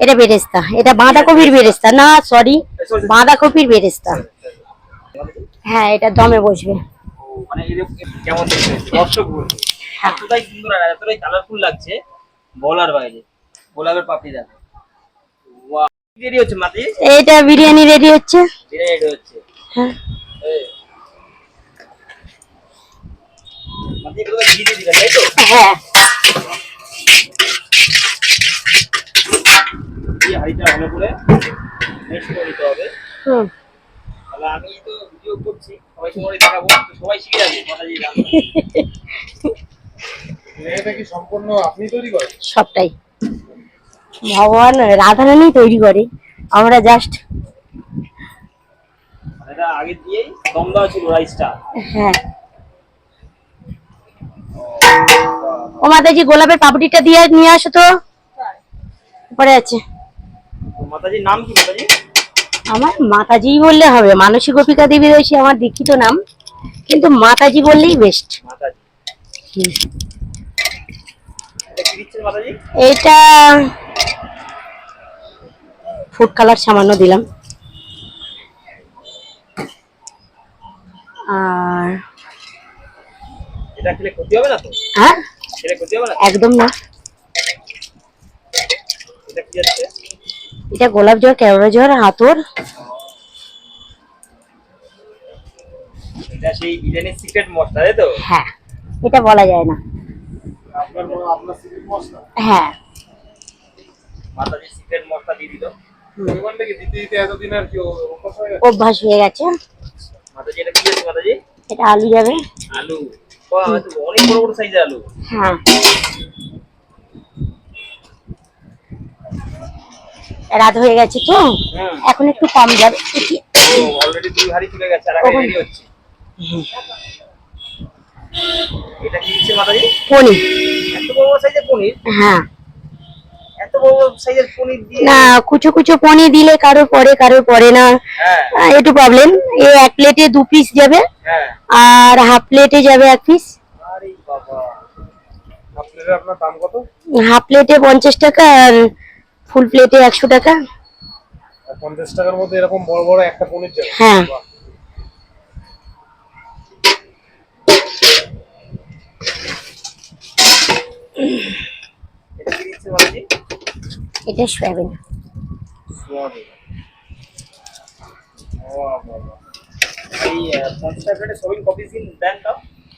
এটা বেরেস্তা। এটা বাঁধাকপির বেরেস্তা। না সরি বাঁধাকপির বেরেস্তা। হ্যাঁ এটা দমে বসবে। মানে বলবে হ্যাঁ। এতটাই সুন্দর আর এতটাই কালারফুল লাগছে বলার বাইরে। গোলাপের পাপড়ি দেখো। রেডি হচ্ছে মাতি এটা বিরিয়ানি রেডি হচ্ছে। বিরিয়ানি রেডি হচ্ছে। হ্যাঁ। এই। মাতি ঘি দিয়ে দিবেন তাই তো? হ্যাঁ। এই হাঁড়িটা ভালো করে মিক্স করে নিতে হবে। তাহলে আমি তো ভিডিও করছি সবাই সময় দেখাবো সবাই শিখে যাবে মাতাজি রান্না এটা কি সম্পূর্ণ আপনি তৈরি করেন? সবটাই। ভগবান রাধারানী তৈরি করে আমরা জাস্ট এটা আগে দিয়েই দম দেওয়া ছিল রাইসটা হ্যাঁ। ও মাতাজি গোলাপের পাপড়িটা দিয়ে নিয়ে আসো তো। পরে আছে। মাতাজির নাম কি মাতাজি? আমার মাতাজি বললে হবে। মানসী গোপিকা দেবী রয়েছে আমার দীক্ষিত নাম। কিন্তু মাতাজি বললেই বেস্ট এটা ফুড কালার সামান্য দিলাম। আর এটা খেলে ক্ষতি হবে না তো? হ্যাঁ? খেলে ক্ষতি হবে না একদম না। এটা কি যাচ্ছে এটা গোলাপ জল কেওড়া জল হাতর এটা সেই বিরিয়ানির সিক্রেট মশলা তাই তো? হ্যাঁ এটা বলা যায় না। আপনার কোনো আপনার সিক্রেট মশলা? হ্যাঁ। সিক্রেট মশলা দিয়ে দিল। ওখান থেকে দিতে দিতে এতদিন আর কি অভ্যাস হয়ে গেছে? অভ্যাস হয়ে গেছে। মাতাজি এটা কি যাচ্ছে মাতাজি? এটা আলু যাবে। আলু। বাহ, অনেক বড় বড় সাইজের আলু। হ্যাঁ। রাত হয়ে গেছে তো। এখন একটু কম যাবে। অলরেডি দুই হাড়ি চলে গেছে আর রেডি হচ্ছে? এটা কি দিচ্ছে মাতাজি? পনির। এত বড় বড় সাইজের পনির? হ্যাঁ। এত বড় বড় সাইজের পনির দিয়ে না কুচো কুচো পনির দিলে কারোর পরে কারোর পরে না। হ্যাঁ। একটু প্রবলেম এই এক প্লেটে দু পিস যাবে। হ্যাঁ। আর হাফ প্লেটে যাবে এক পিস আরে বাবা। আপনার আপনার দাম কত? হাফ প্লেটে পঞ্চাশ টাকা আর ফুল প্লেটে একশো টাকা। পঞ্চাশ টাকার মধ্যে এরকম বড় বড় একটা পনির যাবে। হ্যাঁ। এটা সয়াবিন।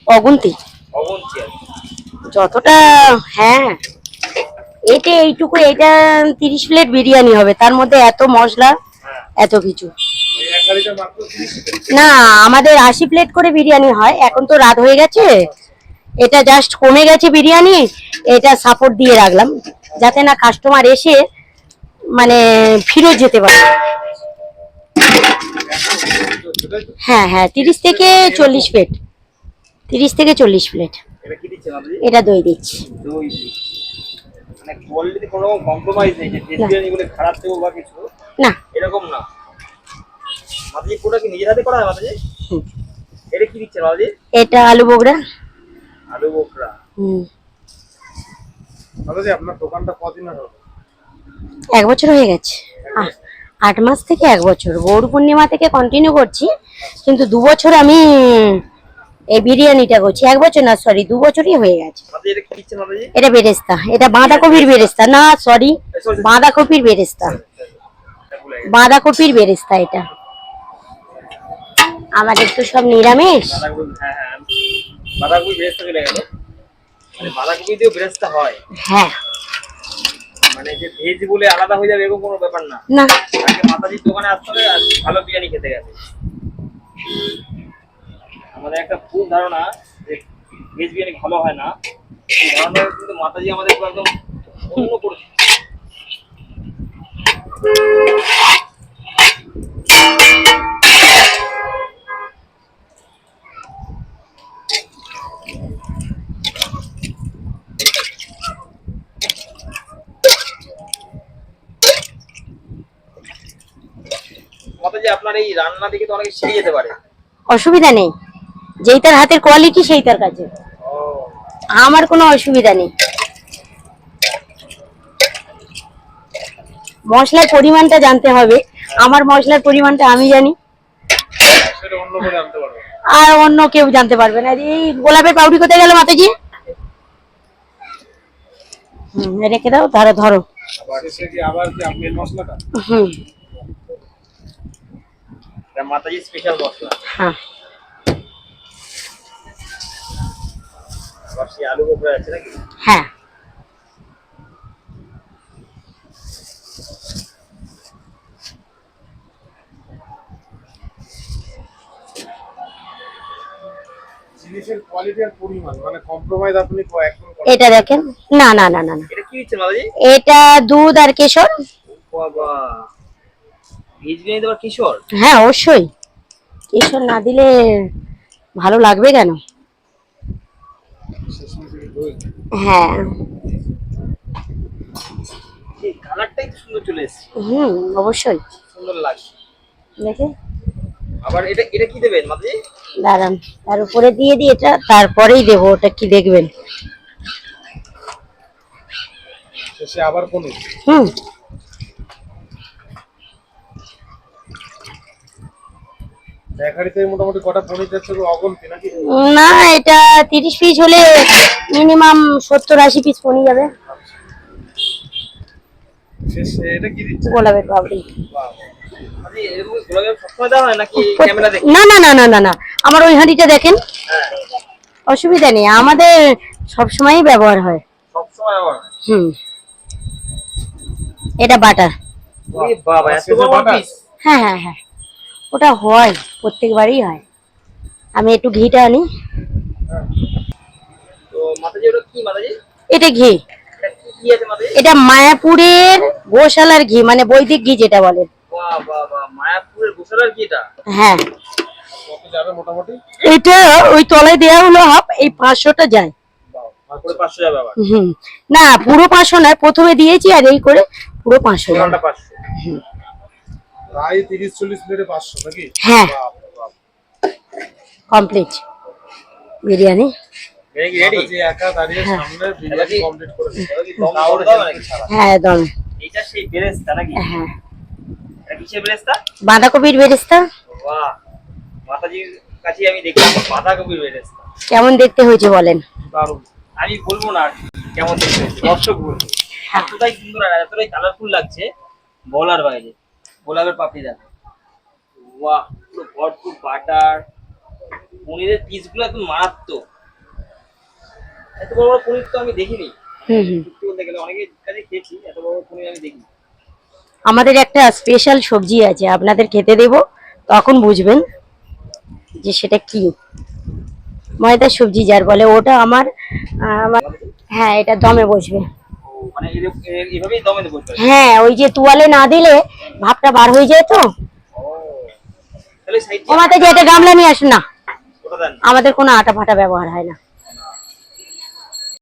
অগুন্তি। যতটা হ্যাঁ। এটা এইটুকু, এটা তিরিশ প্লেট বিরিয়ানি হবে। তার মধ্যে এত মশলা, এত কিছু। না, আমাদের আশি প্লেট করে বিরিয়ানি হয়। এখন তো রাত হয়ে গেছে। এটা জাস্ট কমে গেছে বিরিয়ানি। এটা সাপোর্ট দিয়ে রাখলাম। যাতে না কাস্টমার এসে মানে ফিরত যেতে পারে। হ্যাঁ হ্যাঁ তিরিশ থেকে চল্লিশ প্লেট তিরিশ থেকে চল্লিশ প্লেট এটা দই দিচ্ছি। মানে কোয়ালিটি কোনো কম্প্রোমাইজ নেই যে। বিরিয়ানি গুলো খারাপ দেবো বা কিছু না। এরকম না। মাতাজি পুরো কি নিজের হাতে করা হয় মাতাজি? এটা কি দিচ্ছে মাতাজি? এটা আলু বগড়া। আলু বোকরা হুম। দাদা যে আপনার দোকানটা কদিন হলো এক বছর হয়ে গেছে। আট মাস থেকে এক বছর। গৌর পূর্ণিমা থেকে কন্টিনিউ করছি। কিন্তু দু বছর আমি এই বিরিয়ানিটা করছি। এক বছর না সরি দু বছরই হয়ে গেছে। এটা বেরেস্তা। এটা বাঁধাকপির বেরেস্তা। না সরি বাঁধাকপির বেরেস্তা। বাঁধাকপির বেরেস্তা এটা। আমাদের তো সব নিরামিষ। বাঁধাকপি হ্যাঁ হ্যাঁ মানে বেরেস্তা হয়। হ্যাঁ। মানে যে ভেজ বলে আলাদা হয়ে যাবে এরকম কোনো ব্যাপার না। না। মাতাজির দোকানে আসতে হবে আর ভালো বিরিয়ানি খেতে গেছে। আমাদের একটা ভুল ধারণা যে ভেজ বিরিয়ানি ভালো হয় না। এই কিন্তু মাতাজি আমাদের একদম অন্য করে দিচ্ছে। মাতাজি, আপনার এই রান্না দেখে তো অনেকে শিখে যেতে পারে। অসুবিধা নেই। যেই তার হাতের কোয়ালিটি সেই তার কাছে আমার কোনো অসুবিধা নেই। মশলার পরিমাণটা জানতে হবে। আমার মশলার পরিমাণটা আমি জানি। আর অন্য কেউ জানতে পারবে না। এই গোলাপের পাউডি কোথায় গেল মাতাজি? রেখে দাও তাহলে ধরো। হুম। মাতাজি স্পেশাল মশলা। হ্যাঁ। হ্যাঁ। জিনিসের কোয়ালিটি আর পরিমাণ মানে কম্প্রোমাইজ আপনি একদম এটা দেখেন। না না না না এটা কি দুধ আর কেশর। বাবা। ভেজ বিরিয়ানি দেবার কিশোর? হ্যাঁ অবশ্যই। কেশর না দিলে ভালো লাগবে কেন? হ্যাঁ। কালারটাই তো সুন্দর চলে এসেছে। হুম অবশ্যই। সুন্দর লাগছে। দেখে। আবার এটা এটা কি দেবেন মাতাজি দাঁড়ান তার উপরে দিয়ে দিই এটা তারপরেই দেব ওটা কি দেখবেন? শেষে আবার কোন হুম। মোটামুটি কটা যাচ্ছে নাকি? না এটা তিরিশ পিস হলে মিনিমাম সত্তর আশি পিস পনির যাবে। এটা কি দিচ্ছে? গোলাপের পাপড়ি। হয় না না না না না না। আমার ওই হাঁড়িটা দেখেন। হ্যাঁ। অসুবিধা নেই। আমাদের সবসময়ই ব্যবহার হয়। হুম। এটা বাটার। হ্যাঁ হ্যাঁ হ্যাঁ। ওটা হয় প্রত্যেকবারই হয়। আমি একটু ঘিটা আনি। তো মাতাজি ওটা কি মাতাজি? এটা ঘি। এটা মায়াপুরের গোশালার ঘি মানে বৈদিক ঘি যেটা বলে। হ্যাঁ। কত যাবে মোটামুটি? এটা ওই তলায় দেওয়া হলো হাফ এই পাঁচশোটা যায়। না পুরো পাঁচশো নয় প্রথমে দিয়েছি আর এই করে পুরো পাঁচশো। ঘণ্টা পাঁচশো। প্রায় তিরিশ চল্লিশ প্লেটে পাঁচশো নাকি? হ্যাঁ। কমপ্লিট বিরিয়ানি? একা দাঁড়িয়ে সামনে বিরিয়ানি কমপ্লিট করে দম করে হ্যাঁ একদম এটা সেই বেরেস্তা নাকি? হ্যাঁ। এটা কিসের বেরেস্তা? বাঁধাকপির বেরেস্তা। বাহ। মাতাজির কাছে আমি দেখলাম বাঁধাকপির বেরেস্তা। কেমন দেখতে হয়েছে বলেন? দারুণ। আমি বলব না আর কেমন দেখতে হয়েছে, দর্শক বলবে হ্যাঁ। এতটাই সুন্দর আর এতটাই কালারফুল লাগছে বলার বাইরে। গোলাপের পাপড়ি দেখো বাহ পুরো ভরপুর বাটার। পনিরের পিসগুলো একদম মারাত্মক। এত বড় বড় পনির তো আমি দেখিনি। হুম হুম। সত্যি বলতে গেলে অনেকের কাছে খেয়েছি এত বড় বড় পনির আমি দেখিনি। আমাদের একটা স্পেশাল সবজি আছে আপনাদের খেতে দেব তখন বুঝবেন যে সেটা কি। ময়দার সবজি যার বলে ওটা আমার আহ, আমার হ্যাঁ এটা দমে বসবে। হ্যাঁ ওই যে তুয়ালে না দিলে ভাবটা বার হয়ে যায় তো। তাহলে সাইড ও মাথা যে এটা গামলা নিয়ে আসুন না। আমাদের কোনো আটা ফাটা ব্যবহার হয় না।